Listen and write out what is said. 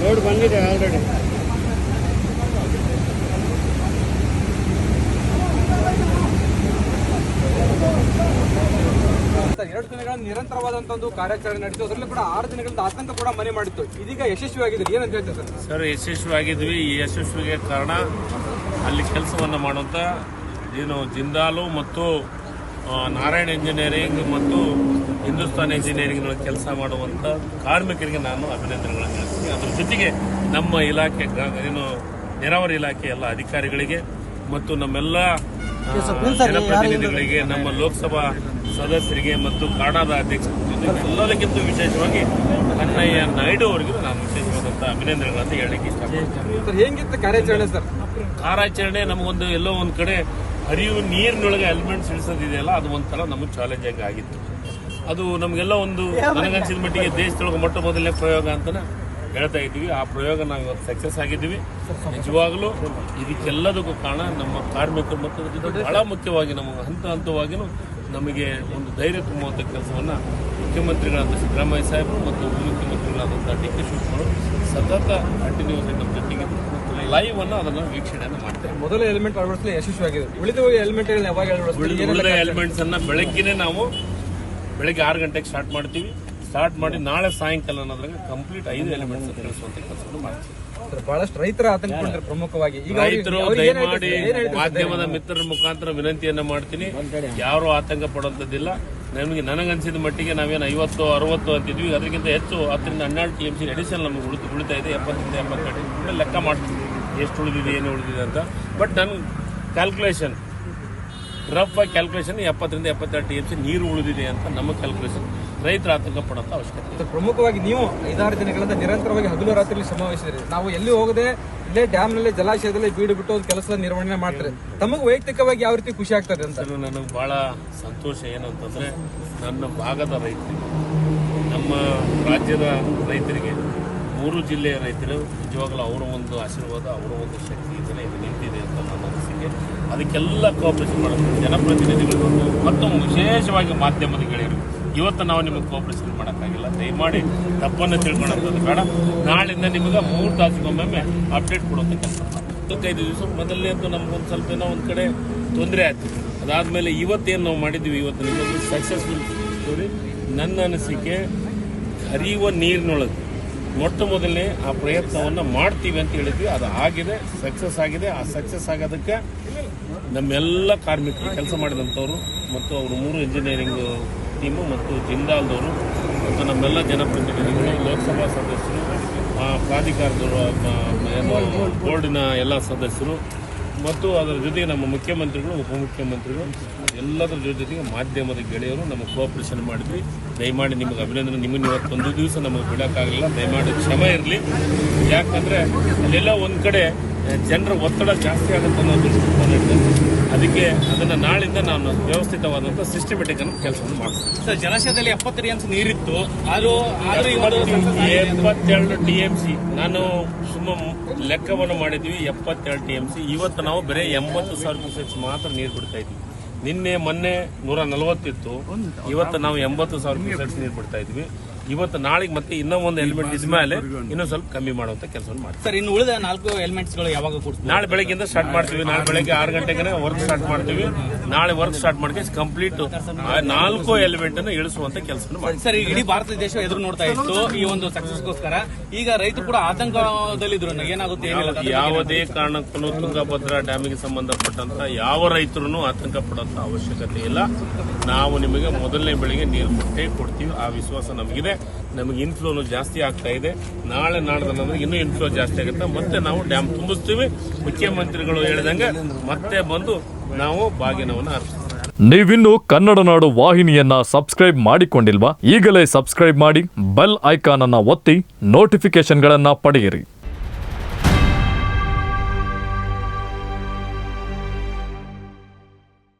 Load பண்ணிட்டேன் already ನಿರಂತರವಾದಂತ ಒಂದು ಕಾರ್ಯಾಚರಣೆ ನಡೀತು ಅದರಲ್ಲೂ ಕೂಡ ಆರು ದಿನಗಳಿಂದ ಆತಂಕ ಕೂಡ ಮನೆ ಮಾಡಿತ್ತು. ಇದೀಗ ಯಶಸ್ವಿಯಾಗಿದೆ. ಏನಂತ ಹೇಳ್ತಾರೆ ಸರ್? ಸರ್ ಯಶಸ್ವಿಯಾಗಿದ್ವಿ. ಈ ಯಶಸ್ವಿಗೆ ಕಾರಣ ಅಲ್ಲಿ ಕೆಲಸವನ್ನು ಮಾಡುವಂಥ ಏನು ಜಿಂದಾಲು ಮತ್ತು ನಾರಾಯಣ ಇಂಜಿನಿಯರಿಂಗ್ ಮತ್ತು ಹಿಂದೂಸ್ತಾನ್ ಇಂಜಿನಿಯರಿಂಗ್ ಕೆಲಸ ಮಾಡುವಂಥ ಕಾರ್ಮಿಕರಿಗೆ ನಾನು ಅಭಿನಂದನೆಗಳನ್ನು ಹೇಳ್ತೀನಿ. ಅದ್ರ ಜೊತೆಗೆ ನಮ್ಮ ಇಲಾಖೆ ಗ- ಏನು ನೀರಾವರಿ ಇಲಾಖೆ ಎಲ್ಲ ಅಧಿಕಾರಿಗಳಿಗೆ ಮತ್ತು ನಮ್ಮೆಲ್ಲ ಜನಪ್ರತಿನಿಧಿಗಳಿಗೆ ನಮ್ಮ ಲೋಕಸಭಾ ಸದಸ್ಯರಿಗೆ ಮತ್ತು ಕಾಡಾದ ಅಧ್ಯಕ್ಷರಿಗೆ ಎಲ್ಲದಕ್ಕಿಂತ ವಿಶೇಷವಾಗಿ ಕನ್ನಯ್ಯ ನಾಯ್ಡು ಅವರಿಗೂ ನಾನು ವಿಶೇಷವಾದಂಥ ಅಭಿನಂದನೆಗಳನ್ನು ಹೇಳಲಿಕ್ಕೆ ಇಷ್ಟಪಡ್ತೀನಿ. ಹೆಂಗಿತ್ತು ಕಾರ್ಯಾಚರಣೆ ಸರ್? ಕಾರ್ಯಾಚರಣೆ ನಮಗೊಂದು ಎಲ್ಲೋ ಒಂದು ಕಡೆ ಹರಿಯುವ ನೀರಿನೊಳಗೆ ಎಲಿಮೆಂಟ್ಸ್ ಇಳಿಸೋದಿದೆಯಲ್ಲ ಅದು ಒಂಥರ ನಮಗೆ ಚಾಲೆಂಜಿಂಗ್ ಆಗಿತ್ತು. ಅದು ನಮಗೆಲ್ಲ ಒಂದು ನನಗನ್ಸಿದ ಮಟ್ಟಿಗೆ ದೇಶದೊಳಗೆ ಮೊಟ್ಟ ಮೊದಲನೇ ಪ್ರಯೋಗ ಅಂತಾನೆ ಹೇಳ್ತಾ ಇದ್ದೀವಿ. ಆ ಪ್ರಯೋಗ ನಾವು ಇವತ್ತು ಸಕ್ಸಸ್ ಆಗಿದ್ದೀವಿ. ನಿಜವಾಗಲೂ ಇದಕ್ಕೆಲ್ಲದಕ್ಕೂ ಕಾರಣ ನಮ್ಮ ಕಾರ್ಮಿಕರು ಮತ್ತು ಬಹಳ ಮುಖ್ಯವಾಗಿ ನಮಗೆ ಹಂತ ಹಂತವಾಗಿಯೂ ನಮಗೆ ಒಂದು ಧೈರ್ಯ ತುಂಬುವಂಥ ಕೆಲಸವನ್ನು ಮುಖ್ಯಮಂತ್ರಿಗಳಾದ ಸಿದ್ದರಾಮಯ್ಯ ಸಾಹೇಬರು ಮತ್ತು ಉಪಮುಖ್ಯಮಂತ್ರಿಗಳಾದಂಥ ಡಿ ಕೆ ಶಿವಕುಮಾರ್ ಸತತ ಕಂಟಿನ್ಯೂಸ್ ನಮ್ಮ ಜೊತೆಗೆ ಲೈವ್ ಅನ್ನು ಅದನ್ನು ವೀಕ್ಷಣೆಯನ್ನು ಮಾಡ್ತೇವೆ ಮೊದಲ ಎಲಿಮೆಂಟ್ ಅಳವಡಿಸಲು ಯಶಸ್ವಿಯಾಗಿದೆ. ಉಳಿದ ಎಲಿಮೆಂಟ್ ಯಾವಾಗ ಅಳವಡಿಸ್ತೀರಿ? ಉಳಿದ ಏನೆಲ್ಲ ಉಳಿದ ಎಲಿಮೆಂಟ್ಸ್ ಅನ್ನ ಬೆಳಗ್ಗೆನೆ ನಾವು ಬೆಳಗ್ಗೆ ಆರು ಗಂಟೆಗೆ ಸ್ಟಾರ್ಟ್ ಮಾಡ್ತೀವಿ. ಸ್ಟಾರ್ಟ್ ಮಾಡಿ ನಾಳೆ ಸಾಯಂಕಾಲ ಅನ್ನೋದ್ರಾಗ ಕಂಪ್ಲೀಟ್ ಐದು ಎಲಿಮೆಂಟ್ಸ್ ಕಳಿಸುವಂತ ಕೆಲಸವನ್ನು ಮಾಡ್ತೀವಿ. ಬಹಳಷ್ಟು ರೈತರ ಆತಂಕ ಪ್ರಮುಖವಾಗಿ. ರೈತರು ದಯಮಾಡಿ? ಮಾಧ್ಯಮದ ಮಿತ್ರರ ಮುಖಾಂತರ ವಿನಂತಿಯನ್ನ ಮಾಡ್ತೀನಿ. ಯಾರು ಆತಂಕ ಪಡುವಂತದ್ದಿಲ್ಲ ನಮಗೆ ನನಗನ್ಸಿದ ಮಟ್ಟಿಗೆ ನಾವೇನು ಐವತ್ತು ಅರವತ್ತು ಅಂತಿದ್ವಿ. ಅದಕ್ಕಿಂತ ಹೆಚ್ಚು ಹತ್ತರಿಂದ ಹನ್ನೆರಡು ಟಿ ಎಂ ಸಿ ಅಡಿಷನ್ ನಮಗೆ ಉಳಿತು ಉಳಿತಾ ಇದೆ. ಎಪ್ಪತ್ತರಿಂದ ಎಂಬತ್ತೆರಡು ಲೆಕ್ಕ ಮಾಡ್ತೀವಿ. ಎಷ್ಟು ಉಳಿದಿದೆ ಏನು ಉಳಿದಿದೆ ಅಂತ. ಬಟ್ ನನ್ನ ಕ್ಯಾಲ್ಕುಲೇಷನ್ ರಫ್ ಆಗಿ ಕ್ಯಾಲ್ಕುಲೇಷನ್ ಎಪ್ಪತ್ತರಿಂದ ಎಪ್ಪತ್ತೆರಡು ಟಿ ಎಂ ಸಿ ನೀರು ಉಳಿದಿದೆ ಅಂತ ನಮ್ಮ ಕ್ಯಾಲ್ಕುಲೇಷನ್ ರೈತರ ಆತಂಕ ಪಡೋಂಥ ಅವಶ್ಯಕತೆ ಪ್ರಮುಖವಾಗಿ ನೀವು ಐದಾರು ದಿನಗಳಿಂದ ನಿರಂತರವಾಗಿ ಹಗಲು ರಾತ್ರಿ ಸಮಾವೇಶದಲ್ಲಿ ನಾವು ಎಲ್ಲಿ ಹೋಗದೆ ಇಲ್ಲೇ ಡ್ಯಾಮ್ನಲ್ಲಿ ಜಲಾಶಯದಲ್ಲಿ ಬೀಡು ಬಿಟ್ಟು ಒಂದು ಕೆಲಸ ನಿರ್ವಹಣೆ ಮಾಡ್ತಾರೆ. ತಮಗೆ ವೈಯಕ್ತಿಕವಾಗಿ ಯಾವ ರೀತಿ ಖುಷಿ ಆಗ್ತದೆ ಅಂತ? ನನಗೆ ಭಾಳ ಸಂತೋಷ ಏನು ಅಂತಂದರೆ ನನ್ನ ಭಾಗದ ರೈತರಿಗೆ ನಮ್ಮ ರಾಜ್ಯದ ರೈತರಿಗೆ ಮೂರು ಜಿಲ್ಲೆಯ ರೈತರು ನಿಜವಾಗಲೂ ಅವರ ಒಂದು ಆಶೀರ್ವಾದ ಅವರ ಒಂದು ಶಕ್ತಿ ಇದನ್ನ ಇದು ನಿಂತಿದೆ ಅಂತ ನನ್ನ ಅನಿಸಿಕೆ. ಅದಕ್ಕೆಲ್ಲ ಕೋಪರೇಷನ್ ಮಾಡಬೇಕು ಜನಪ್ರತಿನಿಧಿಗಳು ಮತ್ತು ವಿಶೇಷವಾಗಿ ಮಾಧ್ಯಮದ ಗೆಳೆಯರು ಇವತ್ತು ನಾವು ನಿಮಗೆ ಕೋಪರೇಷನ್ ಮಾಡೋಕ್ಕಾಗಿಲ್ಲ. ದಯಮಾಡಿ ತಪ್ಪನ್ನು ತಿಳ್ಕೊಳ್ಳೋದು ಬೇಡ. ನಾಳಿಂದ ನಿಮಗೆ ಮೂರು ತಾಸಿಗೊಮ್ಮೆ ಅಪ್ಡೇಟ್ ಕೊಡುವಂಥ ಕೆಲಸ ನಾಲ್ಕೈದು ದಿವಸ ಮೊದಲನೇ ಅಂತೂ ನಮ್ಗೊಂದು ಸ್ವಲ್ಪ ಏನೋ ಒಂದು ಕಡೆ ತೊಂದರೆ ಆಯಿತು. ಅದಾದಮೇಲೆ ಇವತ್ತೇನು ನಾವು ಮಾಡಿದ್ವಿ ಇವತ್ತು ನಿಮಗೆ ಸಕ್ಸಸ್ಫುಲ್ ಸ್ಟೋರಿ ನನ್ನ ಅನಿಸಿಕೆ, ಹರಿಯುವ ನೀರಿನೊಳಗೆ. ಮೊಟ್ಟ ಮೊದಲನೇ ಆ ಪ್ರಯತ್ನವನ್ನು ಮಾಡ್ತೀವಿ ಅಂತ ಹೇಳಿದ್ವಿ. ಅದು ಆಗಿದೆ ಸಕ್ಸಸ್ ಆಗಿದೆ. ಆ ಸಕ್ಸಸ್ ಆಗೋದಕ್ಕೆ ನಮ್ಮೆಲ್ಲ ಕಾರ್ಮಿಕರು, ಕೆಲಸ ಮಾಡಿದಂಥವ್ರು ಮತ್ತು ಅವರು ಮೂರು ಇಂಜಿನಿಯರಿಂಗ್ ಟೀಮು ಮತ್ತು ಜಿಂದಾಲ್ದವರು ಮತ್ತು ನಮ್ಮೆಲ್ಲ ಜನಪ್ರತಿನಿಧಿಗಳು ಲೋಕಸಭಾ ಸದಸ್ಯರು ಆ, ಪ್ರಾಧಿಕಾರದವರು ಬೋರ್ಡಿನ ಎಲ್ಲ ಸದಸ್ಯರು ಮತ್ತು ಅದರ ಜೊತೆಗೆ ನಮ್ಮ ಮುಖ್ಯಮಂತ್ರಿಗಳು ಉಪಮುಖ್ಯಮಂತ್ರಿಗಳು ಎಲ್ಲದರ ಜೊತೆಗೆ ಮಾಧ್ಯಮದ ಗೆಳೆಯರು ನಮಗೆ ಕೋಆಪರೇಷನ್ ಮಾಡಿದ್ವಿ. ದಯಮಾಡಿ ನಿಮಗೆ ಅಭಿನಂದನೆ. ನಿಮ್ಮನ್ನು ಇವತ್ತೊಂದು ದಿವಸ ನಮಗೆ ಬಿಡೋಕ್ಕಾಗಲಿಲ್ಲ. ದಯಮಾಡಿ ಕ್ಷಮೆ ಇರಲಿ. ಯಾಕಂದರೆ ಅಲ್ಲೆಲ್ಲ ಒಂದು ಕಡೆ ಜನರ ಒತ್ತಡ ಜಾಸ್ತಿ ಆಗುತ್ತೆ ಅನ್ನೋ ದೃಷ್ಟಿಕೋನ ಅದಕ್ಕೆ ಅದನ್ನು ನಾಳಿಂದ ನಾನು ವ್ಯವಸ್ಥಿತವಾದಂಥ ಸಿಸ್ಟಮೆಟಿಕ್ ಅನ್ನೋ ಕೆಲಸವನ್ನು ಮಾಡ್ತೀನಿ. ಸರ್ ಜಲಾಶಯದಲ್ಲಿ ಎಪ್ಪತ್ತು ಟಿ ನೀರಿತ್ತು. ಅದು ಆದ್ರೂ ಎಪ್ಪತ್ತೆರಡು ಟಿ ಎಂ ಸಿ. ನಾನು ಸುಮ್ಮ ಲೆಕ್ಕವನ್ನು ಮಾಡಿದ್ವಿ ಎಪ್ಪತ್ತೆರಡು ಟಿ ಎಂ ಸಿ. ಇವತ್ತು ನಾವು ಬರೀ ಎಂಬತ್ತು ಸಾವಿರ ಕ್ಯೂಸೆಕ್ಸ್ ಮಾತ್ರ ನೀರು ಬಿಡ್ತಾ ಇದ್ವಿ. ನಿನ್ನೆ ಮೊನ್ನೆ ನೂರ ನಲವತ್ತಿತ್ತು ಇವತ್ತು ನಾವು ಎಂಬತ್ತು ಸಾವಿರ ಕ್ಯೂಸೆಕ್ಸ್ ನೀರು ಬಿಡ್ತಾ ಇದ್ವಿ. ಇವತ್ತು ನಾಳೆಗೆ ಮತ್ತೆ ಇನ್ನೂ ಒಂದು ಹೆಲ್ಮೆಟ್ ಇದ್ದ ಮೇಲೆ ಇನ್ನೂ ಸ್ವಲ್ಪ ಕಮ್ಮಿ ಮಾಡುವಂತ ಕೆಲಸವನ್ನು ಮಾಡ್ತೀವಿ. ಸರ್ ಇನ್ನು ಉಳಿದ ನಾಲ್ಕು ಎಲಿಮೆಂಟ್ಸ್ಗಳು ಯಾವಾಗ ಕೊಡ್ತೀವಿ ನಾಳೆ ಬೆಳಗ್ಗೆಯಿಂದ ಸ್ಟಾರ್ಟ್ ಮಾಡ್ತೀವಿ. ನಾಳೆ ಬೆಳಗ್ಗೆ ಆರು ಗಂಟೆಗೆ ವರ್ಕ್ ಸ್ಟಾರ್ಟ್ ಮಾಡ್ತೀವಿ. ನಾಳೆ ವರ್ಕ್ ಸ್ಟಾರ್ಟ್ ಮಾಡಿ ಕಂಪ್ಲೀಟ್ ನಾಲ್ಕು ಎಲಿಮೆಂಟ್ ಅನ್ನು ಇಳಿಸುವಂತ ಕೆಲಸವನ್ನು ಮಾಡ್ತೀವಿ. ಸರ್ ಇಡೀ ಭಾರತ ದೇಶ ಎದುರು ನೋಡ್ತಾ ಇತ್ತು ಈ ಒಂದು ಸಕ್ಸಸ್ಗೋಸ್ಕರ ಈಗ ರೈತರು ಕೂಡ ಆತಂಕದಲ್ಲಿದ್ರು ಏನಾಗುತ್ತೆ ಏನಿಲ್ಲ. ಯಾವುದೇ ಕಾರಣಕ್ಕೂ ತುಂಗಭದ್ರಾ ಡ್ಯಾಮಿಗೆ ಸಂಬಂಧಪಟ್ಟಂತ ಯಾವ ರೈತರು ಆತಂಕ ಪಡುವಂತ ಅವಶ್ಯಕತೆ ಇಲ್ಲ. ನಾವು ನಿಮಗೆ ಮೊದಲನೇ ಬೆಳಿಗ್ಗೆ ನೀರು ಕೊಟ್ಟೇ ಕೊಡ್ತೀವಿ. ಆ ವಿಶ್ವಾಸ ನಮಗಿದೆ. ನಮಗೆ ಇನ್ಫ್ಲೋನು ಜಾಸ್ತಿ ಆಗ್ತಾ ಇದೆ. ನಾಳೆ ನಾಡ್ದಲ್ಲಂದ್ರೆ ಇನ್ನೂ ಇನ್ಫ್ಲೋ ಜಾಸ್ತಿ ಆಗುತ್ತೆ. ಮತ್ತೆ ನಾವು ಡ್ಯಾಮ್ ತುಂಬಿಸ್ತೀವಿ. ಮುಖ್ಯಮಂತ್ರಿಗಳು ಹೇಳಿದಂಗೆ ಮತ್ತೆ ಬಂದು ನಾವು ಬಾಗಿನವನ್ನು ಅರ್ಪಿಸ್ತೀವಿ ನೀವಿನ್ನು ಕನ್ನಡ ನಾಡು ವಾಹಿನಿಯನ್ನ ಸಬ್ಸ್ಕ್ರೈಬ್ ಮಾಡಿಕೊಂಡಿಲ್ವಾ? ಈಗಲೇ ಸಬ್ಸ್ಕ್ರೈಬ್ ಮಾಡಿ ಬೆಲ್ ಐಕಾನ್ ಅನ್ನ ಒತ್ತಿ ನೋಟಿಫಿಕೇಶನ್ಗಳನ್ನ ಪಡೆಯಿರಿ.